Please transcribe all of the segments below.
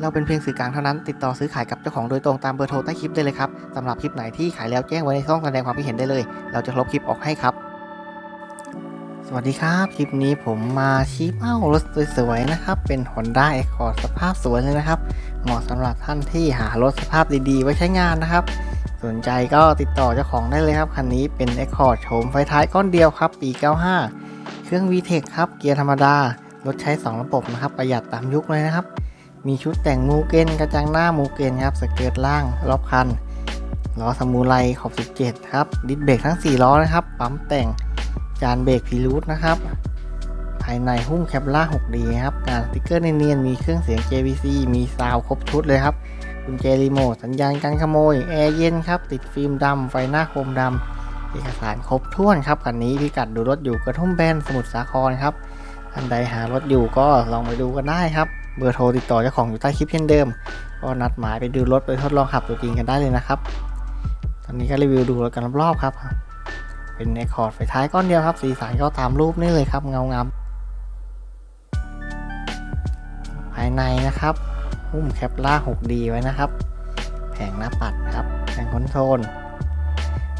เราเป็นเพียงสื่อกลางเท่านั้น ติดต่อซื้อขายกับเจ้าของโดยตรงตามเบอร์โทรใต้คลิปได้เลยครับสำหรับคลิปไหนที่ขายแล้วแจ้งไว้ในช่องแสดงความคิดเห็นได้เลย เราจะลบคลิปออกให้ครับ สวัสดีครับ คลิปนี้ผมมาชี้เป้ารถสวยๆนะครับ เป็น Honda Accord สภาพสวยเลยนะครับ เหมาะสำหรับท่านที่หารถสภาพดีๆ ไว้ใช้งานนะครับสนใจก็ติดต่อเจ้าของได้เลยครับ คันนี้เป็น Accord โฉมไฟท้ายก้อนเดียวครับ ปี 95 เครื่อง VTEC ครับ เกียร์ธรรมดา รถใช้ 2 ระบบนะครับ ประหยัดตามยุคเลยนะครับ มีชุดแต่งมูเกนกระจังหน้ามูเกนครับ สเกิร์ตล่างรอบคันล้อสมูไรขอบ 17 ครับ ดิสเบรกทั้ง 4 ล้อนะครับ ปั๊มแต่งจานเบรกพีรูทนะครับ ภายในหุ้มแคปล่า 6D ครับงานสติกเกอร์เนียนๆมีเครื่องเสียง JVC มีซาวครบชุดเลยครับกุญแจรีโมทสัญญาณการขโมย แอร์เย็นครับ ติดฟิล์มดำไฟหน้าโครมดำเอกสารครบถ้วนครับคันนี้พิกัดดูรถอยู่กระทุ่มแบนสมุทรสาครครับท่านใดหารถอยู่ก็ลองไปดูกันได้ครับ เบอร์โทรติดต่อเจ้าของอยู่ใต้คลิปเช่นเดิม ก็นัดหมายไปดูรถไปทดลองขับตัวจริงกันได้เลยนะครับ ตอนนี้ก็รีวิวดูรถกันรอบๆครับ เป็นไอคอร์ดไฟท้ายก้อนเดียวครับ สีสันก็ตามรูปนี่เลยครับ เงางามภายในนะครับหุ้มแคปล่า 6D ไว้นะครับ แผงหน้าปัดครับแผงคอนโซล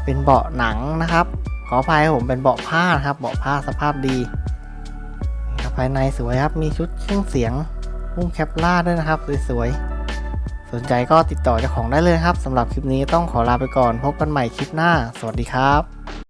เป็นเบาะหนังนะครับ ขออภัยผมเป็นเบาะผ้านะครับ เบาะผ้าสภาพดีครับภายในสวยครับ มีชุดเครื่องเสียง หุ้มแคปล่าด้วยนะครับสวยๆสนใจก็ติดต่อเจ้าของได้เลยครับสำหรับคลิปนี้ต้องขอลาไปก่อนพบกันใหม่คลิปหน้า สวัสดีครับ